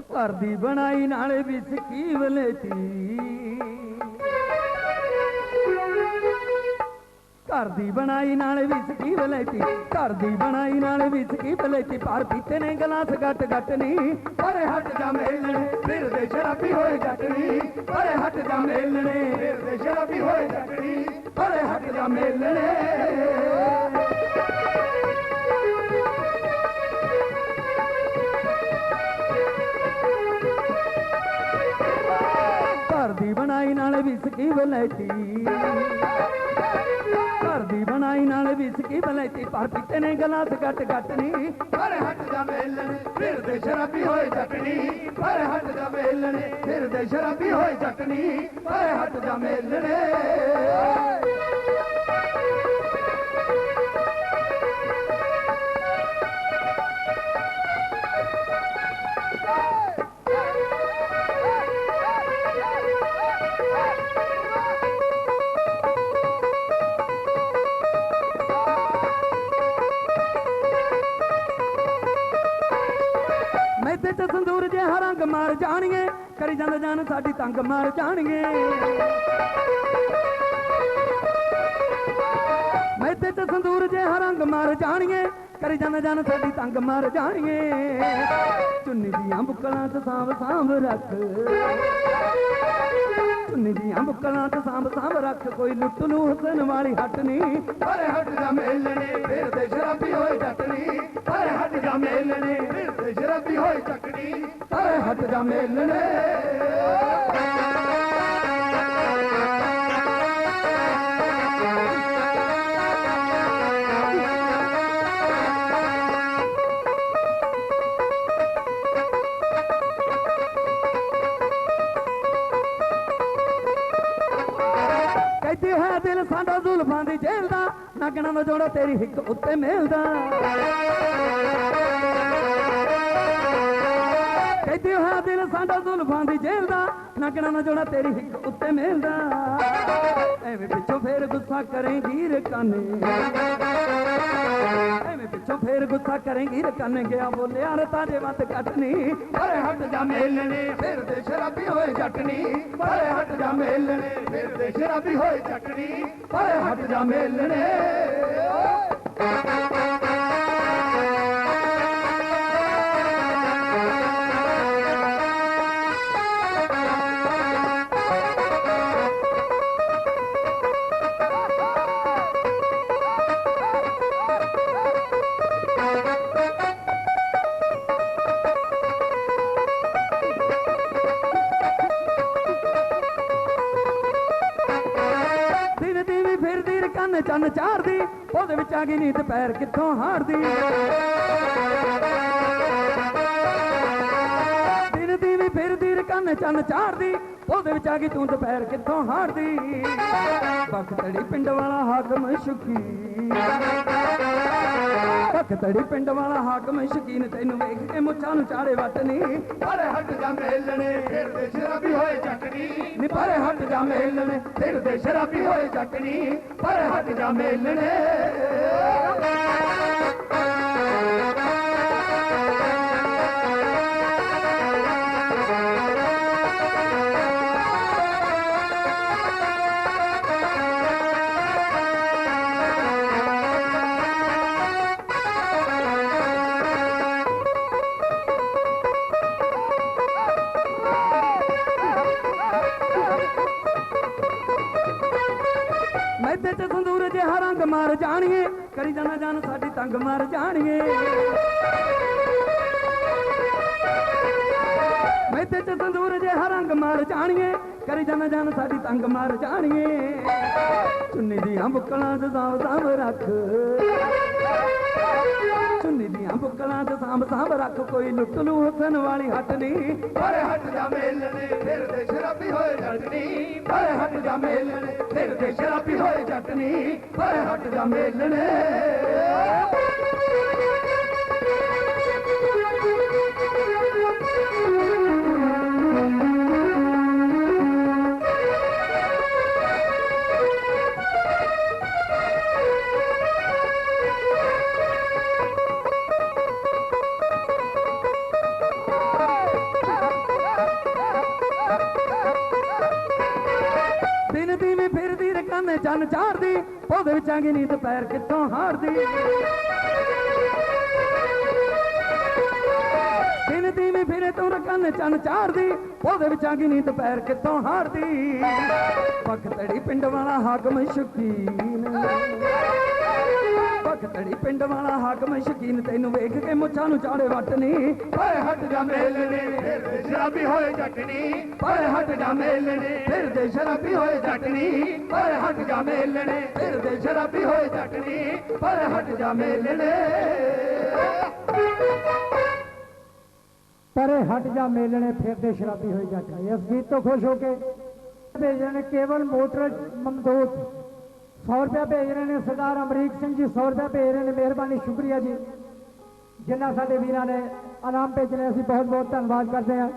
ਉਹ ਘਰ ਦੀ ਬਣਾਈ ਨਾਲੇ ਵਿੱਚ ਕੀ ਵਲੇਤੀ ਘਰ ਦੀ ਬਣਾਈ ਨਾਲੇ ਵਿੱਚ ਕੀ ਵਲੇਤੀ ਘਰ ਦੀ ਬਣਾਈ ਨਾਲੇ ਵਿੱਚ ਕੀ ਵਲੇਤੀ ਪਰ ਪੀਤੇ ਨੇ ਗਲਾਸ ਗੱਟ ਗੱਟ ਨਹੀਂ, ਪਰੇ ਹਟ ਜਾ ਮੇਲਣੇ ਫਿਰਦੇ ਸ਼ਰਾਬੀ ਹੋਏ ਜੱਟਣੀ ਪਰੇ ਹਟ ਜਾ ਮੇਲਣੇ, ਫਿਰ ਫਿਰਦੇ ਸ਼ਰਾਬੀ ਹੋਏ ਜੱਟਣੀ ਪਰੇ ਹਟ ਜਾ ਮੇਲਣੇ। ਬਣਾਈ ਨਾਲੇ ਵਿੱਚ ਕੀ ਘਰ ਦੀ ਬਣਾਈ ਨਾਲੇ ਵਿੱਚ ਕੀ ਪਰ ਪੀਤੇ ਨੇ ਗਲਾਸ ਗੱਟ ਗੱਟ ਨਹੀਂ ਪਰੇ ਹਟ ਜਾ ਮੇਲਣੇ ਫਿਰਦੇ ਸ਼ਰਾਬੀ ਹੋਏ ਜੱਟਣੀ ਪਰ ਹੱਟ ਜਾ ਮੇਲਣੇ ਫਿਰਦੇ ਸ਼ਰਾਬੀ ਹੋਏ ਜੱਟਣੀ ਪਰ ਹੱਟ ਜਾ ਮੇਲਣੇ। ਤੇ ਸੰਦੂਰ ਰੰਗ ਮਾਰ ਜਾਣਗੇ ਕਰੀ ਜਾਂਦੇ ਜਾਣ ਸਾਡੀ ਤੰਗ ਮਾਰ ਜਾਣਗੇ ਮੈਥੇ ਤੇ ਸੰਦੂਰ ਜੇ ਰੰਗ ਮਾਰ ਜਾਣਗੇ ਕਰੀ ਜਾਂਦੇ ਜਾਣ ਸਾਡੀ ਤੰਗ ਮਾਰ ਜਾਣਗੇ ਚੁੰਨੀ ਦੀਆਂ ਬੁੱਕਲਾਂ ਤੇ ਸਾਂਭ ਸਾਂਭ ਰੱਖ। ਚੁੰਨੀ ਦੀਆਂ ਬੁੱਕਲਾਂ ਚ ਸਾਂਭ ਸਾਂਭ ਰੱਖ। ਕੋਈ ਲੁੱਟ ਨੂੰ ਹਸਨ ਵਾਲੀ ਹੱਟ ਨਹੀਂ। ਪਰੇ ਹਟ ਜਾ ਮੇਲਣੇ ਫਿਰਦੇ ਸ਼ਰਾਬੀ ਹੋਏ ਜੱਟਣੀ ਪਰੇ ਹਟ ਜਾ ਮੇਲਣੇ ਫਿਰਦੇ ਸ਼ਰਾਬੀ ਹੋਏ ਜੱਟਣੀ ਪਰੇ ਹਟ ਜਾ ਮੇਲਣੇ। ਕਹਿੰਦੀ ਹੈ ਦਿਲ ਸਾਡਾ ਜ਼ੁਲਫਾਂ ਦੀ ਜੇਲ੍ਹ ਦਾ, ਨਗਣਾ ਦਾ ਜੋੜਾ ਤੇਰੀ ਹਿੱਕ ਉੱਤੇ ਮਿਲਦਾ। ਕਹਿੰਦੀ ਹੈ ਦਿਲ ਸਾਡਾ ਜ਼ੁਲਫਾਂ ਦੀ ਜੇਲ੍ਹ ਦਾ। ਨਗਣਾ ਦਾ ਜੋੜਾ ਤੇਰੀ ਹਿੱਕ ਉੱਤੇ ਮਿਲਦਾ। ਐਵੇਂ ਪਿੱਛੋਂ ਫੇਰ ਗੁੱਸਾ ਕਰੇਂਗੀ ਰਕਾਨੇ ਐਵੇਂ ਪਿੱਛੋਂ ਫੇਰ ਗੁੱਸਾ ਕਰੇਂਗੀ ਰਕਾਨੇ ਗਿਆ ਬੋਲਿਆ ਰ ਤਾਜੇ ਵੱਤ ਕੱਟਣੀ। ਪਰੇ ਹਟ ਜਾ ਮੇਲਣੇ ਫਿਰਦੇ ਸ਼ਰਾਬੀ ਹੋਏ ਜੱਟਣੀ। ਪਰੇ ਹਟ ਜਾ ਮੇਲਣੇ ਫਿਰਦੇ ਸ਼ਰਾਬੀ ਹੋਏ ਜੱਟਣੀ। ਪਰੇ ਹਟ ਜਾ ਮੇਲਣੇ। ਫਿਰਦੀ ਚੰਨ ਚਾਰਦੀ, ਉਹਦੇ ਵਿੱਚ ਆ ਗਈ ਨੀ ਦੁਪਹਿਰ ਕਿੱਥੋਂ ਹਾਰਦੀ? ਦਿਨ ਦੀ ਵੀ ਫਿਰਦੀ ਰਕਨ ਚੰਨ ਚਾਰਦੀ, ਉਹਦੇ ਵਿੱਚ ਆ ਗਈ ਤੂੰ ਦੁਪਹਿਰ ਕਿੱਥੋਂ ਹਾਰਦੀ? ਬੱਖ ਪਿੰਡ ਵਾਲਾ ਹਾਕਮ ਸ਼ੁਕੀ ਬੱਖ ਤੜੀ ਪਿੰਡ ਵਾਲਾ ਹਾਕਮ ਸ਼ਕੀਨ ਤੈਨੂੰ ਵੇਖ ਕੇ ਮੁੱਛਾਂ ਨੂੰ ਚਾੜੇ ਵੱਟ ਨਹੀਂ ਪਰੇ ਹਟ ਜਾ ਮੇਲਣੇ ਫਿਰਦੇ ਸ਼ਰਾਬੀ ਹੋਏ ਜੱਟਣੀ ਨੀ ਪਰੇ ਹਟ ਜਾ ਮੇਲਣੇ ਫਿਰਦੇ ਸ਼ਰਾਬੀ ਹੋਏ ਜੱਟਣੀ ਪਰੇ ਹਟ ਜਾ ਮੇਲਣੇ। ਜਾਣਗੇ ਕਰੀ ਜਾਣਾ ਜਾਨ ਸਾਡੀ ਤੰਗ ਮਾਰ ਜਾਣਗੇ ਮੈਦੇ ਤੇ ਸੰਦੂਰ ਜਿਹਾ ਰੰਗ ਮਾਰ ਜਾਣਗੇ ਕਰੀ ਜਾਣਾ ਜਾਨ ਸਾਡੀ ਤੰਗ ਮਾਰ ਜਾਣਗੇ ਚੁੰਨੀ ਦੀਆਂ ਬੁੱਕਲਾਂ ਤੇ ਸਾਂਭ ਸਾਂਭ ਰੱਖ। ਚੁੰਨੀ ਦੀਆਂ ਬੁੱਕਲਾਂ ਤੇ ਸਾਂਭ ਸਾਂਭ ਰੱਖ, ਕੋਈ ਲੁੱਟ ਲੂ ਹਸਨ ਵਾਲੀ ਹੱਟ ਨਹੀਂ ਪਰੇ ਹਟ ਜਾ ਮੇਲਣੇ ਫਿਰਦੇ ਸ਼ਰਾਬੀ ਹੋਏ ਜੱਟਣੀ ਪਰੇ ਹਟ ਜਾ ਮੇਲਣੇ ਫਿਰ ਤੇ ਸ਼ਰਾਬੀ ਹੋਏ ਜੱਟਣੀ ਪਰੇ ਹਟ ਜਾ ਮੇਲਣੇ। ਚੰਨ ਚਾਰਦੀ ਉਹਦੇ ਵਿੱਚਾਂਗੀ ਨੀਂਦ ਪੈਰ ਕਿੱਥੋਂ ਹਾਰਦੀ। ਦਿਨ ਦੀਵੀ ਫਿਰੇ ਤੂੰ ਕੰਨ ਚੰਨ ਚਾਰਦੀ ਉਹਦੇ ਵਿੱਚ ਵਿੱਚਾਂਗੀ ਨੀਂਦ ਪੈਰ ਕਿੱਥੋਂ ਹਾਰਦੀ। ਬਖਤੜੀ ਪਿੰਡ ਵਾਲਾ ਹਾਕਮ ਸ਼ਕੀਨ। ਬਖਤੜੀ ਪਿੰਡ ਵਾਲਾ ਹਾਕਮ ਸ਼ਕੀਨ ਤੈਨੂੰ ਵੇਖ ਕੇ ਮੁੱਛਾਂ ਨੂੰ ਚਾੜੇ ਵੱਟ ਨਹੀਂ ਓਏ ਹਟ ਜਾ ਮੇਲਣੇ ਫਿਰਦੇ ਸ਼ਰਾਬੀ ਹੋਏ ਜੱਟਣੀ। ਓਏ ਹਟ ਜਾ ਮੇਲਣੇ ਫਿਰਦੇ ਸ਼ਰਾਬੀ ਹੋਏ ਜੱਟਣੀ। ਓਏ ਹਟ ਜਾ ਮੇਲਣੇ ਫਿਰਦੇ ਸ਼ਰਾਬੀ ਹੋਏ ਜੱਟਣੀ। ਓਏ ਹਟ ਜਾ ਮੇਲਣੇ ਪਰੇ ਹਟ ਜਾ ਮੇਲਣੇ ਫਿਰਦੇ ਸ਼ਰਾਬੀ ਹੋਏ ਜੱਟ। ਇਸ ਗੀਤ ਤੋਂ ਖੁਸ਼ ਹੋ ਕੇ ਭੇਜ ਰਹੇ ਨੇ ਕੇਵਲ ਮੋਟਰ ਮਮਦੋਤ 100 ਰੁਪਏ ਭੇਜ ਰਹੇ ਨੇ ਸਰਦਾਰ ਅਮਰੀਕ ਸਿੰਘ ਜੀ 100 ਰੁਪਏ ਭੇਜ ਰਹੇ ਨੇ, ਮਿਹਰਬਾਨੀ, ਸ਼ੁਕਰੀਆ ਜੀ। ਜਿਨ੍ਹਾਂ ਸਾਡੇ ਵੀਰਾਂ ਨੇ ਆਰਾਮ ਭੇਜਣੇ, ਅਸੀਂ ਬਹੁਤ ਬਹੁਤ ਧੰਨਵਾਦ ਕਰਦੇ ਹਾਂ।